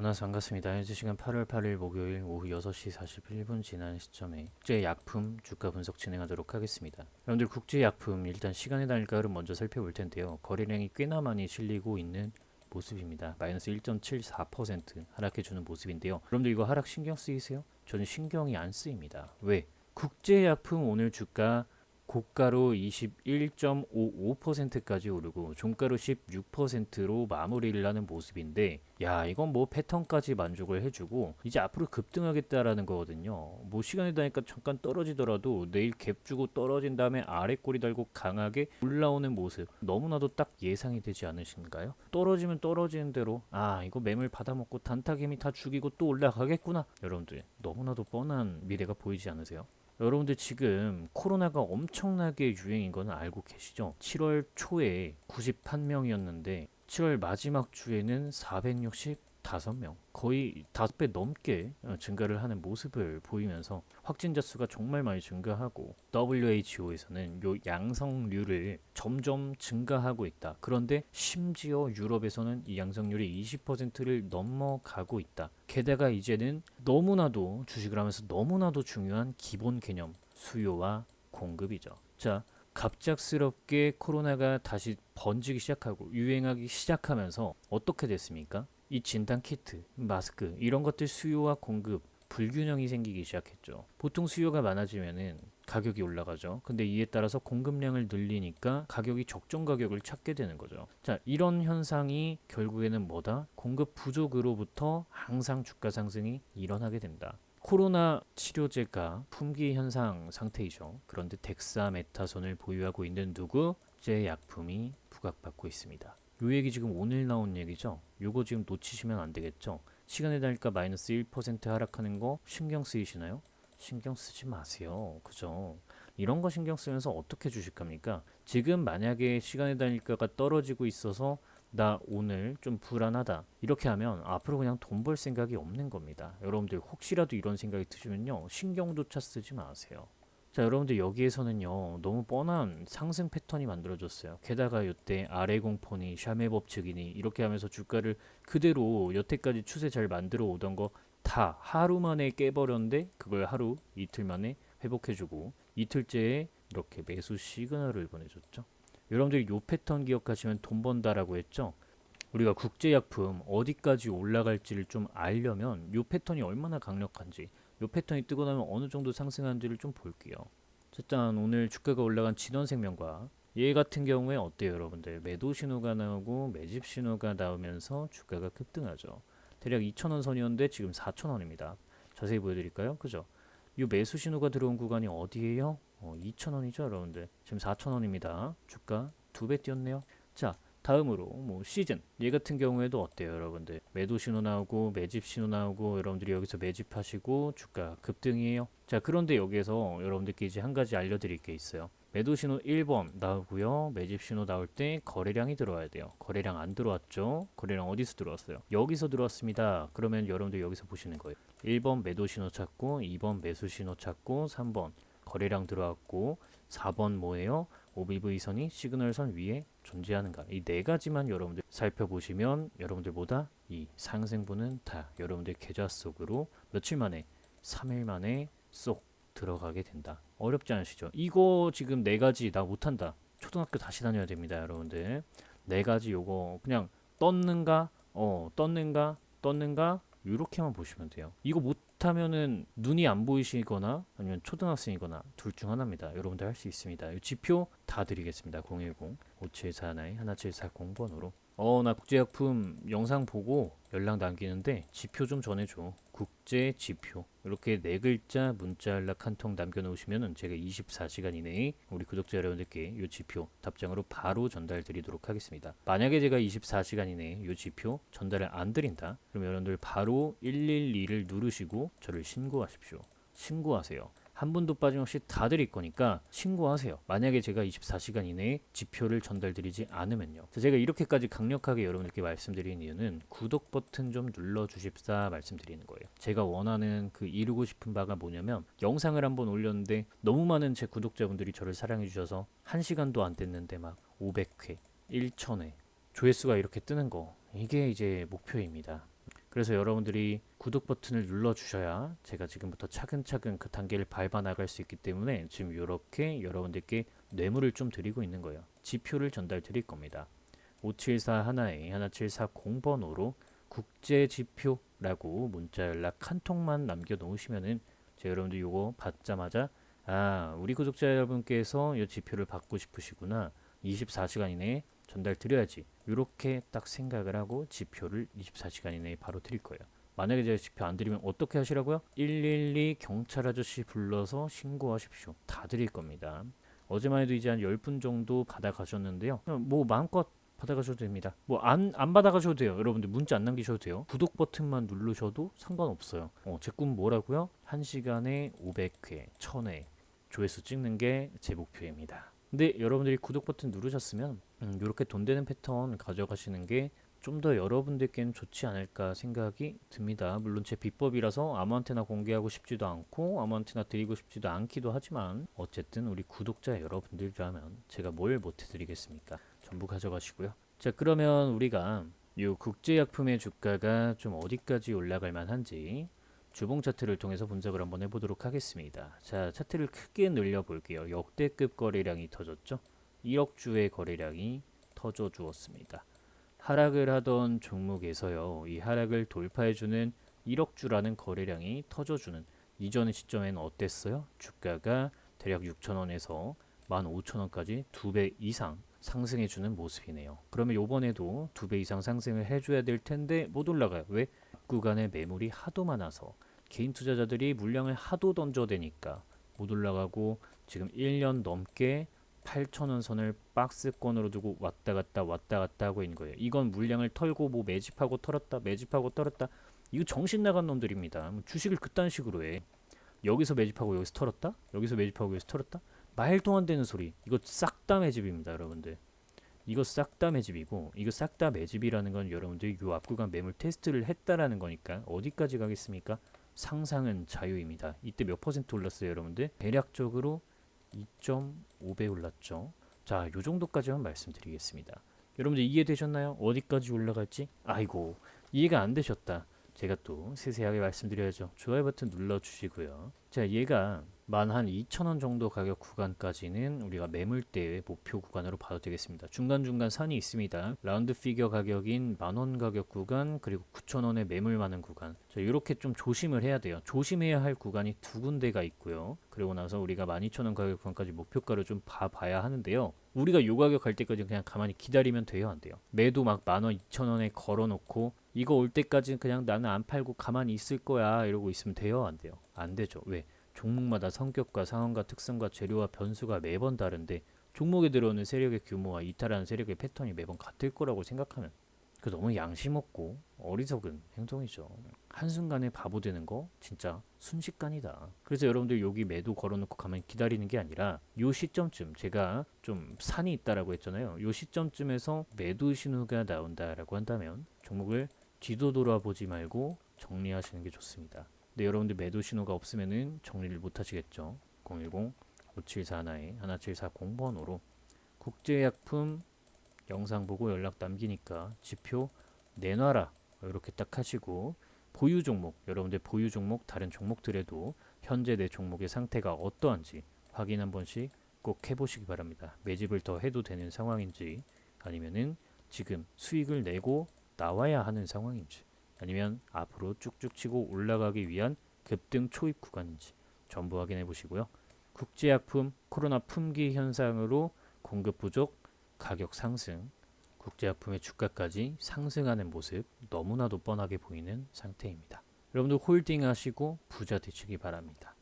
만나서 반갑습니다. 현재 시간 8월 8일 목요일 오후 6시 41분 지난 시점에 국제약품 주가 분석 진행하도록 하겠습니다. 여러분들 국제약품 일단 시간의 단가를 먼저 살펴볼 텐데요. 거래량이 꽤나 많이 실리고 있는 모습입니다. 마이너스 1.74% 하락해주는 모습인데요. 여러분들 이거 하락 신경 쓰이세요? 저는 신경이 안 쓰입니다. 왜? 국제약품 오늘 주가 고가로 21.55%까지 오르고 종가로 16%로 마무리를 하는 모습인데 야 이건 뭐 패턴까지 만족을 해주고 이제 앞으로 급등하겠다라는 거거든요 뭐 시간이 다니까 잠깐 떨어지더라도 내일 갭 주고 떨어진 다음에 아래 꼬리 달고 강하게 올라오는 모습 너무나도 딱 예상이 되지 않으신가요? 떨어지면 떨어지는 대로 아 이거 매물 받아먹고 단타개미 다 죽이고 또 올라가겠구나 여러분들 너무나도 뻔한 미래가 보이지 않으세요? 여러분들 지금 코로나가 엄청나게 유행인 거는 알고 계시죠? 7월 초에 91명이었는데 7월 마지막 주에는 465명 거의 5배 넘게 어, 증가를 하는 모습을 보이면서 확진자 수가 정말 많이 증가하고 WHO에서는 요 양성률을 점점 증가하고 있다. 그런데 심지어 유럽에서는 이 양성률이 20%를 넘어가고 있다. 게다가 이제는 너무나도 주식을 하면서 너무나도 중요한 기본 개념 수요와 공급이죠. 자, 갑작스럽게 코로나가 다시 번지기 시작하고 유행하기 시작하면서 어떻게 됐습니까? 이 진단 키트, 마스크 이런 것들 수요와 공급 불균형이 생기기 시작했죠. 보통 수요가 많아지면은 가격이 올라가죠. 근데 이에 따라서 공급량을 늘리니까 가격이 적정 가격을 찾게 되는 거죠. 자, 이런 현상이 결국에는 뭐다? 공급 부족으로부터 항상 주가 상승이 일어나게 된다. 코로나 치료제가 품귀 현상 상태이죠. 그런데 덱사메타손을 보유하고 있는 누구? 제 약품이 부각받고 있습니다. 요 얘기 지금 오늘 나온 얘기죠. 요거 지금 놓치시면 안 되겠죠. 시간의 단가 마이너스 1% 하락하는 거 신경 쓰이시나요? 신경 쓰지 마세요. 그죠? 이런 거 신경 쓰면서 어떻게 주식합니까? 지금 만약에 시간의 단가가 떨어지고 있어서 나 오늘 좀 불안하다. 이렇게 하면 앞으로 그냥 돈 벌 생각이 없는 겁니다. 여러분들 혹시라도 이런 생각이 드시면요. 신경조차 쓰지 마세요. 자, 여러분들 여기에서는요. 너무 뻔한 상승 패턴이 만들어졌어요. 게다가 이때 아래 공포니 샤메 법칙이니 이렇게 하면서 주가를 그대로 여태까지 추세 잘 만들어 오던 거 다 하루 만에 깨버렸는데 그걸 하루 이틀 만에 회복해주고 이틀째에 이렇게 매수 시그널을 보내줬죠. 여러분들이 요 패턴 기억하시면 돈 번다라고 했죠. 우리가 국제약품 어디까지 올라갈지를 좀 알려면 요 패턴이 얼마나 강력한지 요 패턴이 뜨고 나면 어느 정도 상승하는지를 좀 볼게요. 자, 일단 오늘 주가가 올라간 진원생명과 얘 같은 경우에 어때요 여러분들 매도 신호가 나오고 매집 신호가 나오면서 주가가 급등하죠. 대략 2,000원 선이었는데 지금 4,000원입니다. 자세히 보여드릴까요? 그죠? 이 매수 신호가 들어온 구간이 어디예요? 어, 2,000원이죠 여러분들. 지금 4,000원입니다. 주가 두 배 뛰었네요. 자 다음으로 뭐 시즌 얘 같은 경우에도 어때요 여러분들? 매도 신호 나오고 매집 신호 나오고 여러분들이 여기서 매집하시고 주가 급등이에요? 자 그런데 여기에서 여러분들께 이제 한 가지 알려드릴 게 있어요. 매도 신호 1번 나오고요. 매집 신호 나올 때 거래량이 들어와야 돼요. 거래량 안 들어왔죠? 거래량 어디서 들어왔어요? 여기서 들어왔습니다. 그러면 여러분들 여기서 보시는 거예요. 1번 매도 신호 찾고 2번 매수 신호 찾고 3번 거래량 들어왔고 4번 뭐예요? OBV선이 시그널선 위에 존재하는가. 이 네 가지만 여러분들 살펴보시면 여러분들보다 이 상승분은 다 여러분들 계좌 속으로 며칠 만에 3일 만에 쏙 들어가게 된다. 어렵지 않으시죠? 이거 지금 네 가지 나 못한다. 초등학교 다시 다녀야 됩니다 여러분들. 네 가지 요거 그냥 떴는가? 어 떴는가? 떴는가? 이렇게만 보시면 돼요. 이거 못 하면은 눈이 안 보이시거나 아니면 초등학생이거나 둘 중 하나입니다. 여러분들 할 수 있습니다. 이 지표 다 드리겠습니다. 010 5741 1740번으로. 어 나 국제약품 영상 보고 연락 남기는데 지표 좀 전해줘. 국제 지표. 이렇게 네 글자 문자 연락 한 통 남겨놓으시면은 제가 24시간 이내에 우리 구독자 여러분들께 이 지표 답장으로 바로 전달 드리도록 하겠습니다. 만약에 제가 24시간 이내에 이 지표 전달을 안 드린다 그럼 여러분들 바로 112를 누르시고 저를 신고하십시오. 신고하세요 한 분도 빠짐없이 다 드릴 거니까 신고하세요. 만약에 제가 24시간 이내에 지표를 전달드리지 않으면요. 자, 제가 이렇게까지 강력하게 여러분들께 말씀드리는 이유는 구독 버튼 좀 눌러주십사 말씀드리는 거예요. 제가 원하는 그 이루고 싶은 바가 뭐냐면 영상을 한번 올렸는데 너무 많은 제 구독자분들이 저를 사랑해 주셔서 한 시간도 안 됐는데 막 500회, 1000회 조회수가 이렇게 뜨는 거 이게 이제 목표입니다. 그래서 여러분들이 구독 버튼을 눌러 주셔야 제가 지금부터 차근차근 그 단계를 밟아 나갈 수 있기 때문에 지금 이렇게 여러분들께 뇌물을 좀 드리고 있는 거예요. 지표를 전달 드릴 겁니다. 574 하나에 1740 번호로 국제 지표라고 문자 연락 한 통만 남겨 놓으시면은 제가 여러분들 요거 받자마자 아, 우리 구독자 여러분께서 이 지표를 받고 싶으시구나. 24시간 이내에 전달 드려야지. 이렇게 딱 생각을 하고 지표를 24시간 이내에 바로 드릴 거예요. 만약에 제가 지표 안 드리면 어떻게 하시라고요? 112 경찰 아저씨 불러서 신고하십시오. 다 드릴 겁니다. 어제만 해도 이제 한 10분 정도 받아가셨는데요. 뭐 마음껏 받아가셔도 됩니다. 뭐 안 안 받아가셔도 돼요. 여러분들 문자 안 남기셔도 돼요. 구독 버튼만 누르셔도 상관없어요. 어, 제 꿈 뭐라고요? 1시간에 500회, 1000회 조회수 찍는 게 제 목표입니다. 근데 여러분들이 구독 버튼 누르셨으면 음, 이렇게 돈 되는 패턴 가져가시는 게 좀 더 여러분들께는 좋지 않을까 생각이 듭니다. 물론 제 비법이라서 아무한테나 공개하고 싶지도 않고 아무한테나 드리고 싶지도 않기도 하지만 어쨌든 우리 구독자 여러분들이라면 제가 뭘 못해드리겠습니까? 전부 가져가시고요. 자 그러면 우리가 이 국제약품의 주가가 좀 어디까지 올라갈 만한지 주봉 차트를 통해서 분석을 한번 해보도록 하겠습니다. 자 차트를 크게 늘려 볼게요. 역대급 거래량이 터졌죠. 1억 주의 거래량이 터져 주었습니다. 하락을 하던 종목에서요. 이 하락을 돌파해 주는 1억 주라는 거래량이 터져 주는 이전 시점에는 어땠어요? 주가가 대략 6천원에서 15,000원까지 두 배 이상 상승해 주는 모습이네요. 그러면 요번에도 두 배 이상 상승을 해 줘야 될 텐데 못 올라가요. 왜? 구간에 매물이 하도 많아서 개인 투자자들이 물량을 하도 던져대니까 못 올라가고 지금 1년 넘게 8천원 선을 박스권으로 두고 왔다 갔다 왔다 갔다 하고 있는 거예요. 이건 물량을 털고 뭐 매집하고 털었다 매집하고 털었다 이거 정신 나간 놈들입니다. 뭐 주식을 그딴 식으로 해. 여기서 매집하고 여기서 털었다 여기서 매집하고 여기서 털었다 말도 안 되는 소리. 이거 싹 다 매집입니다, 여러분들. 이거 싹 다 매집이고 이거 싹 다 매집이라는 건 여러분들이 요 앞구간 매물 테스트를 했다라는 거니까 어디까지 가겠습니까? 상상은 자유입니다. 이때 몇 퍼센트 올랐어요, 여러분들? 대략적으로 2.5배 올랐죠. 자, 요 정도까지만 말씀드리겠습니다. 여러분들 이해되셨나요? 어디까지 올라갈지? 아이고, 이해가 안 되셨다. 제가 또 세세하게 말씀드려야죠. 좋아요 버튼 눌러주시고요. 자, 얘가 만 한 2,000원 정도 가격 구간까지는 우리가 매물대의 목표 구간으로 봐도 되겠습니다. 중간중간 산이 있습니다. 라운드 피겨 가격인 만원 가격 구간 그리고 9,000원의 매물 많은 구간. 자, 이렇게 좀 조심을 해야 돼요. 조심해야 할 구간이 두 군데가 있고요. 그리고 나서 우리가 12,000원 가격 구간까지 목표가를 좀 봐봐야 하는데요. 우리가 요 가격 갈 때까지 그냥 가만히 기다리면 돼요, 안 돼요? 매도 막 만원, 2,000원에 걸어놓고 이거 올 때까지는 그냥 나는 안 팔고 가만히 있을 거야 이러고 있으면 돼요, 안 돼요? 안 되죠. 왜? 종목마다 성격과 상황과 특성과 재료와 변수가 매번 다른데 종목에 들어오는 세력의 규모와 이탈하는 세력의 패턴이 매번 같을 거라고 생각하면 그 너무 양심 없고 어리석은 행동이죠. 한순간에 바보 되는 거 진짜 순식간이다. 그래서 여러분들 여기 매도 걸어놓고 가만히 기다리는 게 아니라 요 시점쯤 제가 좀 산이 있다라고 했잖아요. 요 시점쯤에서 매도 신호가 나온다라고 한다면 종목을 뒤도 돌아보지 말고 정리하시는 게 좋습니다. 근데 여러분들 매도 신호가 없으면은 정리를 못 하시겠죠. 010 5741에 1740 번호로 국제약품 영상 보고 연락 남기니까 지표 내놔라 이렇게 딱 하시고 보유 종목 여러분들 보유 종목 다른 종목들에도 현재 내 종목의 상태가 어떠한지 확인 한 번씩 꼭 해보시기 바랍니다. 매집을 더 해도 되는 상황인지 아니면은 지금 수익을 내고 나와야 하는 상황인지 아니면 앞으로 쭉쭉 치고 올라가기 위한 급등 초입 구간인지 전부 확인해 보시고요. 국제약품 코로나 품귀 현상으로 공급 부족, 가격 상승, 국제약품의 주가까지 상승하는 모습 너무나도 뻔하게 보이는 상태입니다. 여러분들 홀딩 하시고 부자 되시기 바랍니다.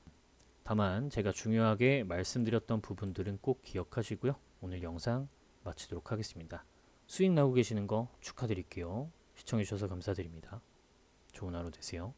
다만 제가 중요하게 말씀드렸던 부분들은 꼭 기억하시고요. 오늘 영상 마치도록 하겠습니다. 수익 나고 계시는 거 축하드릴게요. 시청해주셔서 감사드립니다. 좋은 하루 되세요.